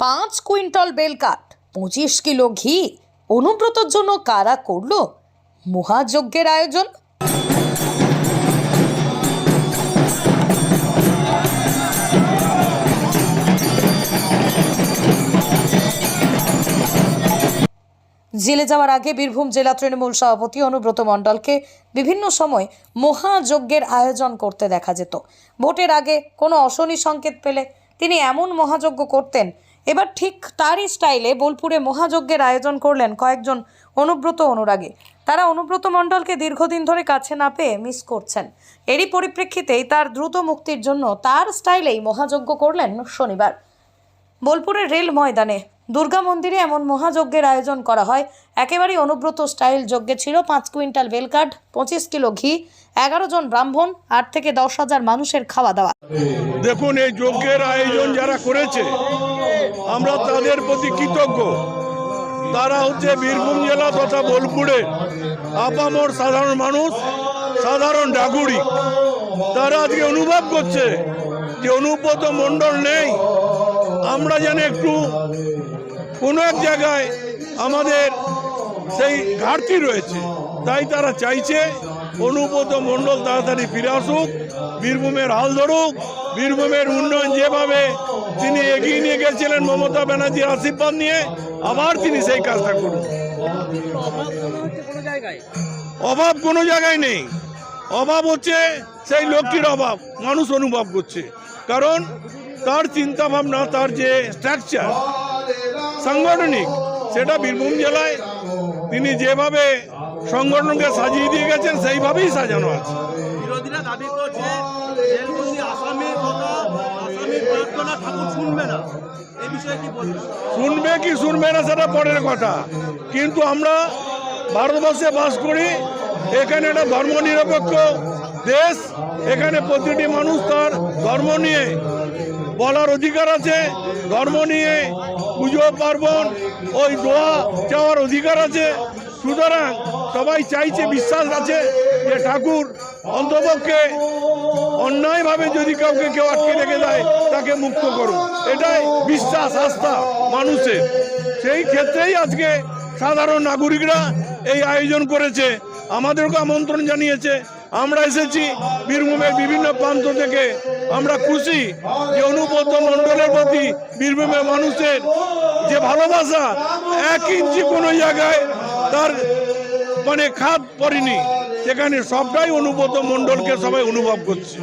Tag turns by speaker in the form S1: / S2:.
S1: পাঁচ কুইন্টাল বেলকাট পঁচিশ কিলো ঘি, অনুব্রতর জন্য কারা করল মহাযজ্ঞের আয়োজন? জেলে যাওয়ার আগে বীরভূম জেলা তৃণমূল সভাপতি অনুব্রত মণ্ডলকে বিভিন্ন সময় মহাযজ্ঞের আয়োজন করতে দেখা যেত। ভোটের আগে কোনো অশনি সংকেত পেলে তিনি এমন মহাযজ্ঞ করতেন এবার ঠিক তারই স্টাইলে বোলপুরে মহাযজ্ঞের আয়োজন করলেন কয়েকজন অনুব্রত অনুরাগী। তারা অনুব্রত মণ্ডলকে দীর্ঘদিন ধরে কাছে না পেয়ে মিস করছেন। এরই পরিপ্রেক্ষিতেই তার দ্রুত মুক্তির জন্য তার স্টাইলেই মহাযজ্ঞ করলেন শনিবার। বোলপুরের রেল ময়দানে দুর্গা মন্দিরে এমন মহাযজ্ঞের আয়োজন করা হয়। একেবারেই অনুব্রত স্টাইল যজ্ঞে ছিল পাঁচ কুইন্টাল বেলকাঠ পঁচিশ কিলো ঘি, এগারো জন ব্রাহ্মণ, আট থেকে দশ হাজার মানুষের খাওয়া দাওয়া।
S2: দেখুন, এই যজ্ঞের আয়োজন যারা করেছে, আমরা তাদের প্রতি কৃতজ্ঞ। তারা হচ্ছে বীরভূম জেলা তথা বোলপুরে আপামর সাধারণ মানুষ, সাধারণ ডাগুড়ি তারা আজকে অনুভব করছে যে অনুব্রত মণ্ডল নেই। আমরা যেন একটু কোনো এক জায়গায় আমাদের সেই ঘাটতি রয়েছে, তাই তারা চাইছে অনুব্রত মণ্ডল তাড়াতাড়ি ফিরে আসুক, বীরভূমের হাল ধরুক, বীরভূমের উন্নয়ন যেভাবে তিনি এগিয়ে নিয়ে গেছিলেন মমতা ব্যানার্জির আশীর্বাদ নিয়ে, আবার তিনি সেই কাজটা করুন। অভাব কোনো জায়গায় নেই। অভাব হচ্ছে সেই লক্ষ্মীর অভাব, মানুষ অনুভব করছে। কারণ তার চিন্তা ভাবনা তার যে স্ট্রাকচার সাংগঠনিক, সেটা বীরভূম জেলায় তিনি যেভাবে সংগঠনকে সাজিয়ে দিয়ে গেছেন সেইভাবেই সাজানো আছে।
S3: বিরোধীরা দাবি করছে জেলবন্দি আসামির কথা আসামির প্রার্থনা ঠাকুর শুনবে না। এই বিষয়ে কি বলবেন?
S2: শুনবে কি শুনবে না সেটা পরের কথা। কিন্তু আমরা ভারতবর্ষে বাস করি এখানে একটা ধর্মনিরপেক্ষ দেশ এখানে প্রতিটি মানুষ তার ধর্ম নিয়ে বলার অধিকার আছে ধর্ম নিয়ে পুজো পার্বণ ওই দোয়া চাওয়ার অধিকার আছে। সুতরাং সবাই চাইছে, বিশ্বাস আছে যে ঠাকুর অন্তপক্ষে অন্যায়ভাবে যদি কাউকে কেউ আটকে রেখে দেয়, তাকে মুক্ত করুন। এটাই বিশ্বাস, আস্থা মানুষের। সেই ক্ষেত্রেই আজকে সাধারণ নাগরিকরা এই আয়োজন করেছে। আমাদেরকে আমন্ত্রণ জানিয়েছে। আমরা এসেছি বীরভূমের বিভিন্ন প্রান্ত থেকে। আমরা খুশি যে অনুব্রত মণ্ডলের প্রতি বীরভূমের মানুষের যে ভালোবাসা এক ইঞ্চি কোনো জায়গায় তার মানে খাদ পড়েনি। সেখানে সবটাই অনুব্রত মণ্ডলকে সবাই অনুভব করছে।